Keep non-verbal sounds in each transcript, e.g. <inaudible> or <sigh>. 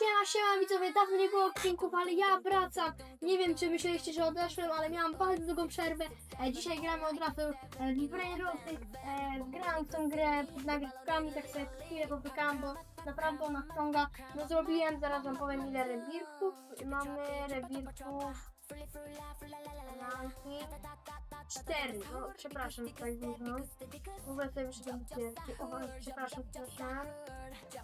Siema, siema widzowie, dawno nie było odcinków, ale ja wracam. Nie wiem, czy myśleliście, że odeszłem, ale miałam bardzo długą przerwę. E, dzisiaj gramy od razu e, Livrei Roty. E, grałam w tą grę pod nagrywkami, tak sobie chwilę popykałam, bo naprawdę ona wciąga. No zrobiłem, zaraz wam powiem ile rewirków. Mamy rewirków... Ranki. Cztery, no przepraszam tutaj dużo. W ogóle sobie. O, przepraszam, przepraszam.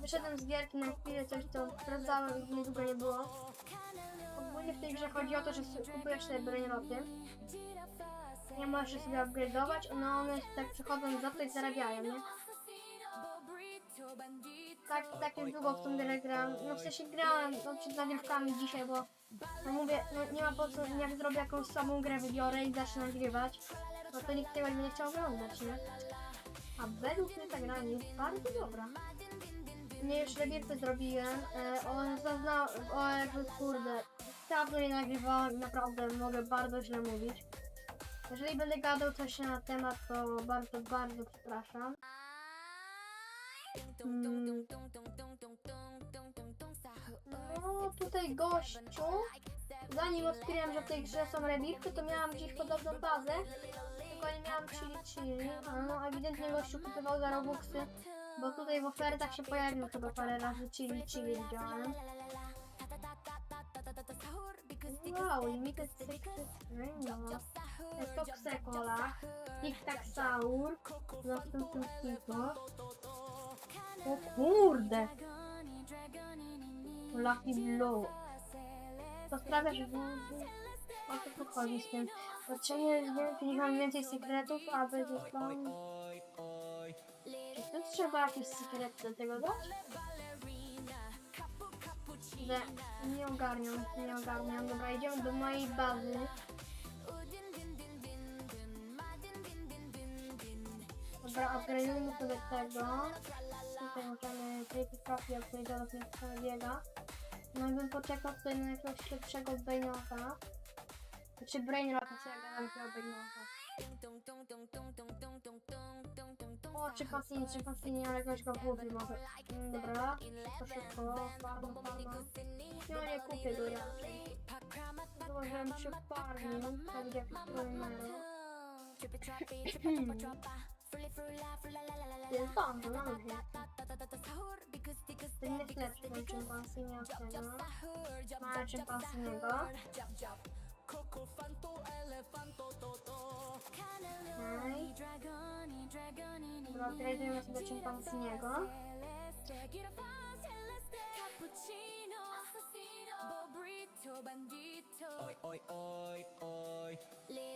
Wyszedłem z gierki na chwilę, coś to sprawdzałem i niedługo nie było. Ogólnie w tej grze chodzi o to, że kupujesz sobie brainroty. Nie możesz sobie upgrade'ować, no one tak przychodzą to i zarabiają, nie? Tak, tak jest długo w tą grę gram. No w sensie grałem no, przed nagrywkami dzisiaj, bo no mówię, no nie ma po co, jak zrobię jakąś samą grę, wybiorę i zacznę nagrywać, no to nikt tego nie chciał oglądać, nie? A według mnie ta gra jest bardzo dobra. Nie już rewirty zrobiłem, e, on zazna... o kurde, dawno nie nagrywałem naprawdę mogę bardzo źle mówić. Jeżeli będę gadał coś na temat, to bardzo, bardzo przepraszam. Mm. No tutaj gościu, zanim odkryłem, że w tej grze są rewirty, to miałam gdzieś podobną bazę, nie miałam chili, a no ewidentnie gościu kupował za robuxy, bo tutaj w ofertach się pojawił chyba parę razy chili chili widziałem. Wow, limited secret no. Toxe cola, tic tac no w tym tylko. O kurde! Lucky Blue. To sprawia, że... O co tu chodzi z tym? Dlaczego nie mam więcej sekretów, aby został... Czy tu trzeba jakiś sekret do tego dać? Że nie ogarniam, nie ogarniam. Dobra, idziemy do mojej bazy. Dobra, upgrade'ujmy sobie tego. Tutaj możemy Creepy Coffee upgrade'ować na biega. No i bym poczekał tutaj na jakiegoś lepszego Brainrota. Znaczy Brainrota, co ja gadam chyba Brainrota. O, czy pasini, czy pasini, ale jakiegoś go kupię może. Mm, Dobra, to szybko, farma, farma. No nie kupię go raczej. Założyłem przy farmie, tak jak Brainrota. Jest <clears throat> bardzo, no mówię. To nie jest lepszy ten czympansi, nie od tego. Mamy czympansinego. Okej. Dobra, upgrade'ujemy sobie czympansinego.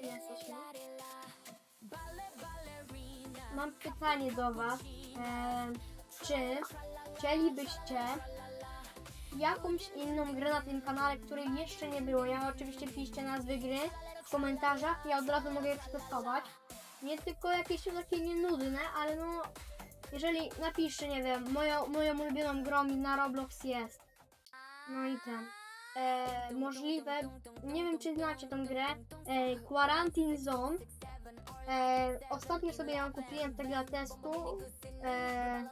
Jesteśmy. Mam. Pytanie do Was. Em, czy chcielibyście jakąś inną grę na tym kanale, której jeszcze nie było? Ja oczywiście piszcie nazwy gry w komentarzach, ja od razu mogę je przetestować. Nie tylko jakieś takie nienudne, ale no jeżeli napiszcie, nie wiem, moją, moją ulubioną grą na Roblox jest. No i ten. E, możliwe, nie wiem czy znacie tą grę, e, Quarantine Zone. E, ostatnio sobie ją kupiłem tak dla testu. E,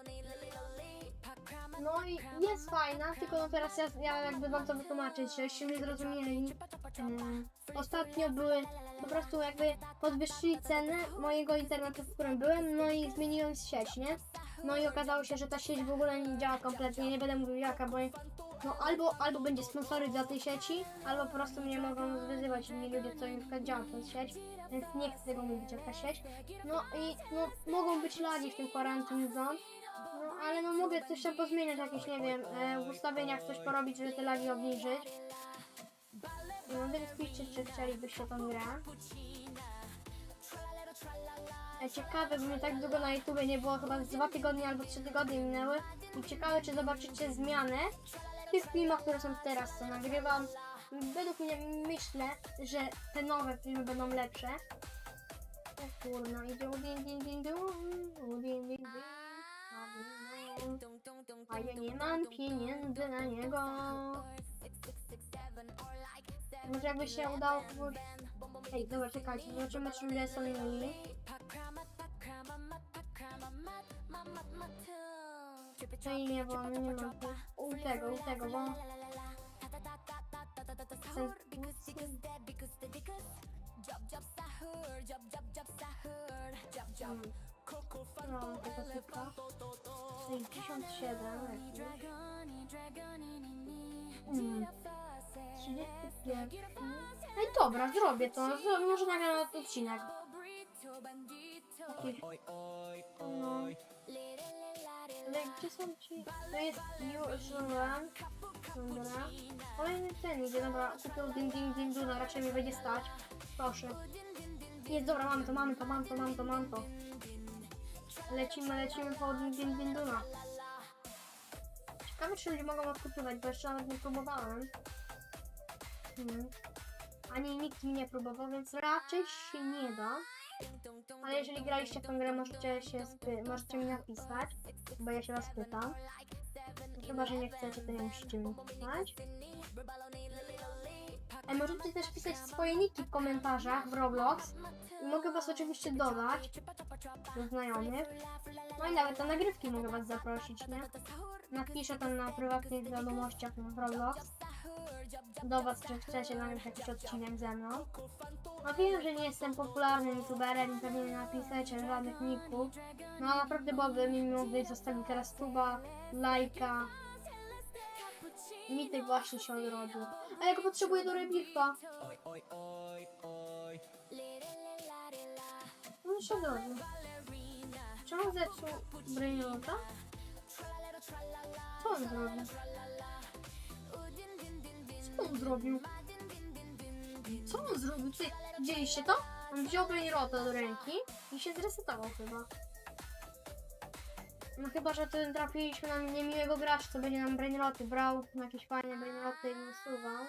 no i jest fajna, tylko no teraz ja, ja jakby wam to wytłumaczyć, żebyście mnie zrozumieli. E, ostatnio były po prostu jakby podwyższyli cenę mojego internetu, w którym byłem, no i zmieniłem sieć, nie? No i okazało się, że ta sieć w ogóle nie działa kompletnie, nie będę mówił jaka, bo no albo, albo będzie sponsory dla tej sieci, albo po prostu mnie mogą wyzywać inni ludzie, co im działa ta sieć, więc nie chcę tego mówić jaka sieć. No i no, mogą być lagi w tym quarantine zone, no ale no mogę coś tam pozmieniać, jakieś nie wiem, e, w ustawieniach coś porobić, żeby te lagi obniżyć. No więc piszcie, czy chcielibyście tą grę. E, Ciekawe, bo mnie tak długo na YouTubie nie było, chyba dwa tygodnie albo trzy tygodnie minęły. I ciekawe, czy zobaczycie zmianę w tych filmach, które są teraz, co nagrywam. Według mnie myślę, że te nowe filmy będą lepsze. O idzie A ja nie mam pieniędzy na niego. Może jakby się udało kogoś... Ej, dobra, czekajcie, zobaczymy, czy ludzie są inni. Czyli nie, bo nie mam. U tego, u tego, bo... Hmm. No, tego typa. 67 jakiś. Mm. 31. No i dobra, zrobię to. Zro- Może nagram na odcinek. Jakiś... No. Ale gdzie są ci... To jest Julian. Dobra. Kolejny ten idzie, dobra. Kupił ding ding ding duna, raczej mi będzie stać. Proszę. Jest, dobra, mam to, mam to, mam to, mam to, mam to. Lecimy, lecimy po ding ding ding duna. Ciekawe, czy ludzie mogą odkupywać, bo jeszcze nawet nie próbowałem. Hmm. Ani nikt mi nie próbował, więc raczej się nie da. Ale jeżeli graliście w tę grę, możecie, się możecie mi napisać, bo ja się was pytam. Chyba, że nie chcecie, to nie musicie mi pisać. E, możecie też pisać swoje niki w komentarzach w Roblox. Mogę was oczywiście dodać do znajomych. No i nawet na nagrywki mogę was zaprosić, nie? Napiszę tam na prywatnych wiadomościach w Roblox do was, czy chcecie nagrać jakiś odcinek ze mną. No wiem, że nie jestem popularnym youtuberem i pewnie nie napiszecie żadnych ników. No naprawdę byłoby mi miło, gdybyś zostawił teraz tuba, lajka. Mi tej właśnie się odrodził. A ja go potrzebuję do rebirfa. No się. Czy on zepsuł Brainrota? Co on zrobił? Co on zrobił? Co on zrobił? Ty, widzieliście to? On wziął Brainrota do ręki i się zresetował chyba. No chyba, że tu trafiliśmy na niemiłego gracza, co będzie nam Brainroty brał, jakieś fajne Brainroty i usuwał.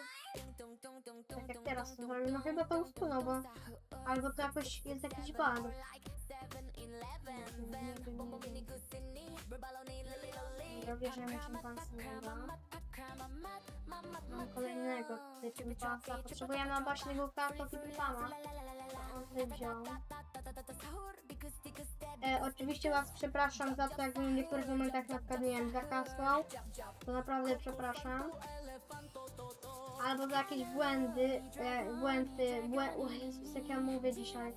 Tak jak teraz to zrobił. No chyba to usunął, bo... Albo to jakoś jest jakiś bug. Ja bierzemy szympansnego. Mam kolejnego tutaj. Potrzebujemy właśnie kartów i pytana. On tutaj. E, oczywiście was przepraszam za to, jakbym w niektórych momentach na przykład, zakasłał. To naprawdę przepraszam. Albo za jakieś błędy, e, błędy, błę... O jak ja mówię dzisiaj.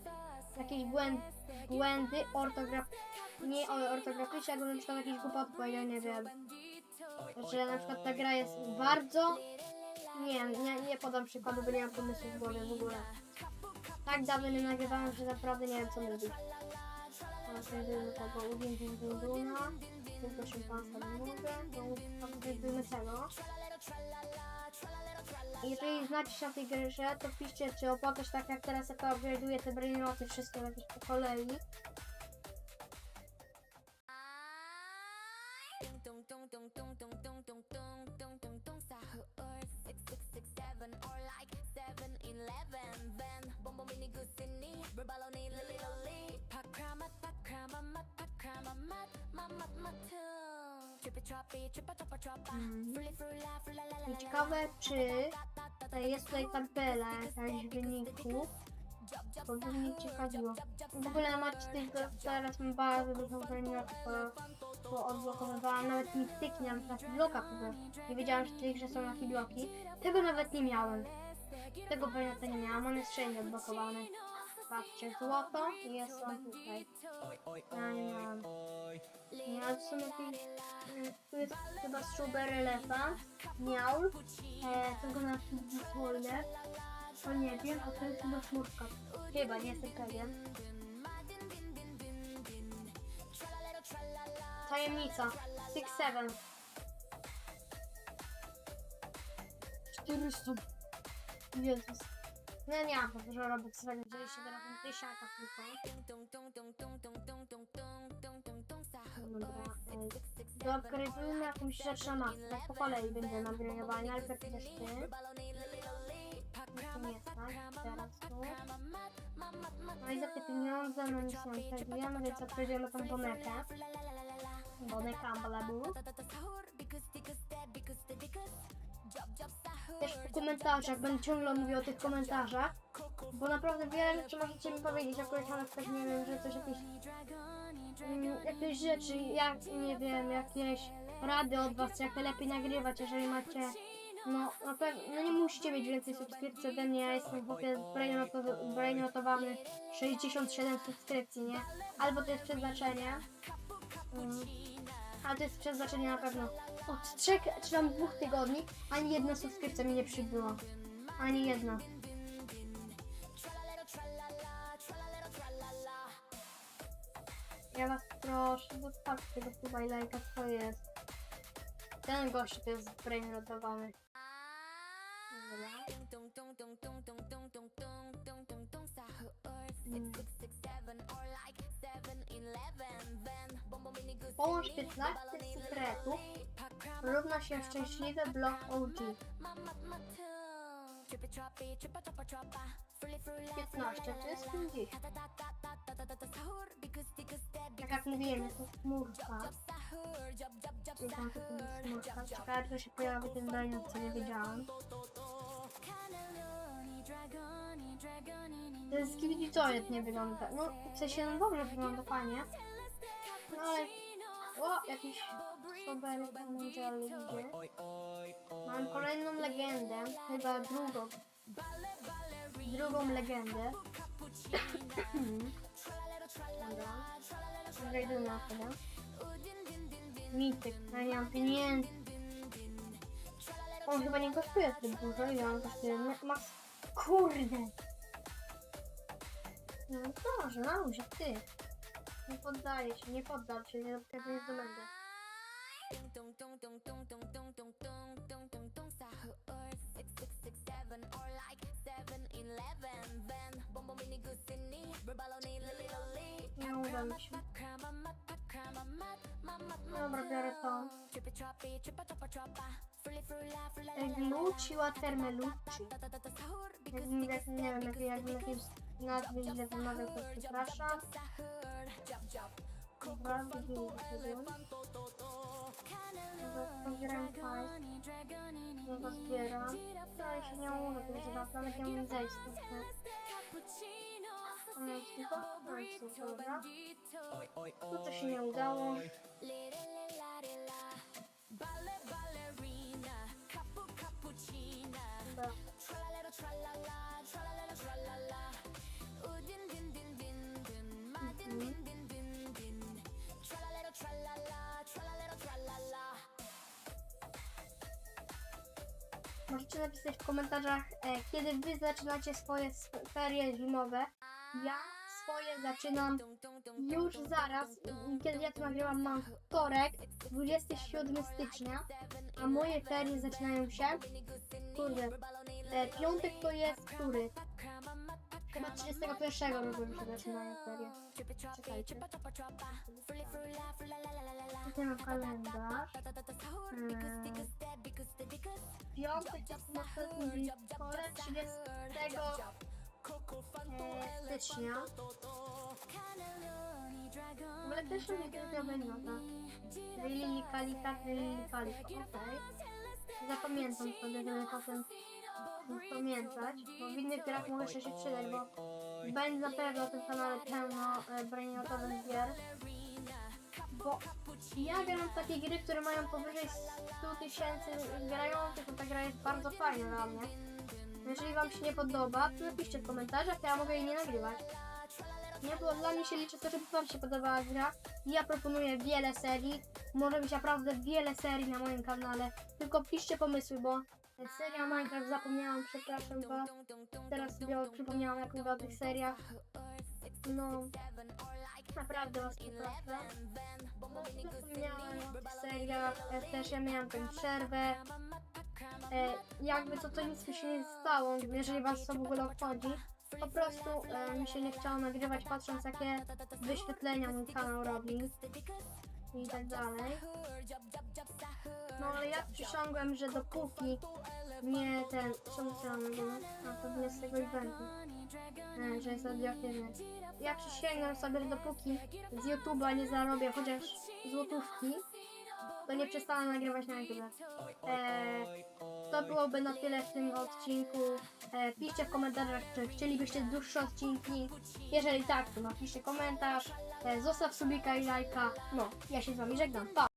Jakieś błęd, błędy ortograf... Nie ortograficzne, jakbym na przykład jakiś głupot powiedział, nie wiem. Że na przykład ta gra jest bardzo... Nie, nie, nie podam przykładu, bo nie mam pomysłu w głowie w ogóle. Tak dawno nie nagrywałem, że naprawdę nie wiem co mówić. Teraz znajdziemy tego Udin Din Din Duna, tylko szympansa nie mówię, bo znajdujemy tego. Jeżeli znacie się na tej grze, to piszcie, czy opłacać tak jak teraz, jak upgrade'uję te brainoty wszystkie jakieś po kolei. Ciekawe, czy jest tutaj tabela jakaś wyników. To by mnie ciekawiło. W ogóle macie tych, teraz mam bardzo dużo brainrotów, bo, bo odblokowywałam nawet mi styki na taki bloka, bo nie wiedziałam, że w tej grze są takie bloki. Tego nawet nie miałem. Tego brainrota nie miałam, on jest wszędzie odblokowany. Patrzcie, złoto i jest on tutaj. Ja nie ale to są jakieś... Tu jest chyba Strawberry Elefant, Miaul, e, tego na Spoiler. To nie wiem, a to jest chyba smurka. Chyba, nie jestem pewien. Tajemnica. Six Seven. 400. Jezus. No nie mam dużo robić swego, wzięliście teraz na tysiaka tylko. Dobra, ej. Dokrywujmy jakąś masę. Tak po kolei będziemy nagrywali. Najpierw też ty. Nie tu. No i za te pieniądze no nic nie przejdziemy, więc odprowadzimy tą bonekę. Boneka Ambalabu. Też w komentarzach, będę ciągle mówił o tych komentarzach. Bo naprawdę wiele rzeczy możecie mi powiedzieć, akurat na przykład nie wiem, że coś jakieś mm, jakieś rzeczy, jak, nie wiem, jakieś rady od was, jak lepiej nagrywać, jeżeli macie, no, na pewno, no nie musicie mieć więcej subskrypcji ode mnie, ja jestem brainotowy- brainotowany 67 subskrypcji, nie? Albo to jest przeznaczenie, mm, ale to jest przeznaczenie na pewno. Od trzech czy tam dwóch tygodni ani jedna subskrypcja mi nie przybyła. Ani jedna. Ja was proszę, zostawcie tego suba i lajka, co jest. Ten gość to jest brainrotowany. Dobra. Połącz 15 sekretów równa się szczęśliwy blok OG. 15 to jest 50. Tak jak mówiłem, jest to chmurka. To chmurka. Ciekawe, czy się pojawi ten daniel, co nie wiedziałam. Ten skibidi toilet nie wygląda. No, w sensie, no dobrze wygląda fajnie. No ale... O, jakiś sober angel idzie. Mam kolejną legendę, chyba drugą. Drugą legendę. <coughs> Dobra. Wejdę na chwilę. Mityk, ja nie mam pieniędzy. On chyba nie kosztuje zbyt dużo, ja on kosztuje ma- max... Kurde! No dobrze, luzie, ty. Nie poddaję się, nie poddam się, nie tego nie zdobędę. Dobra, biorę to. Gluci Watermelucci. Jakbym, jak, nie wiem, jak, jakbym jakieś nazwy źle wymawiał, to przepraszam. Dobra, widzimy sobie. Pozbieram hajs. No to zbieram. No i się nie to jest raz, nawet nie umiem zejść i tylko, dobra. Tu to się nie udało. Dobra. Możecie napisać w komentarzach, e, kiedy wy zaczynacie swoje sp- ferie zimowe. Ja swoje zaczynam już zaraz, kiedy ja to nagrywam, mam wtorek, 27 stycznia, a moje ferie zaczynają się, kurde, e, piątek to jest który? Chyba 31 rozumiem się zaczynają ferie. Czekajcie. Tutaj mam kalendarz. Eee, piątek jest następny wtorek, 30 e, stycznia. W ogóle też mi to wygląda. Lili Kalika, Lili Kalika, okej. Zapamiętam sobie, żeby potem pamiętać, bo w innych grach może jeszcze się przydać, bo będzie na pewno na tym kanale pełno e, brainrotowych gier. Bo ja gram w takie gry, które mają powyżej 100 tysięcy grających, to ta gra jest bardzo fajna dla mnie. Jeżeli wam się nie podoba, to napiszcie w komentarzach, ja mogę jej nie nagrywać. Nie, bo dla mnie się liczy to, żeby wam się podobała gra. Ja proponuję wiele serii. Może być naprawdę wiele serii na moim kanale. Tylko piszcie pomysły, bo seria Minecraft zapomniałam, przepraszam was. Teraz sobie przypomniałam jak mówię o tych seriach. No, naprawdę was przepraszam. No, zapomniałam o seriach. Też ja miałam tę przerwę. E, jakby to, to nic mi się nie stało, jeżeli was to w ogóle obchodzi. Po prostu e, mi się nie chciało nagrywać patrząc jakie wyświetlenia mój kanał robi i tak dalej. No ale ja przysiągłem, że dopóki nie ten, co mówić? A nie z tego eventu, e, że jest radioaktywny. Ja przysięgam sobie, że dopóki z YouTube'a nie zarobię chociaż złotówki, to nie przestanę nagrywać na YouTube. E, to byłoby na tyle w tym odcinku. E, piszcie w komentarzach, czy chcielibyście dłuższe odcinki. Jeżeli tak, to napiszcie komentarz. E, Zostaw subika i lajka. No, ja się z wami żegnam. Pa!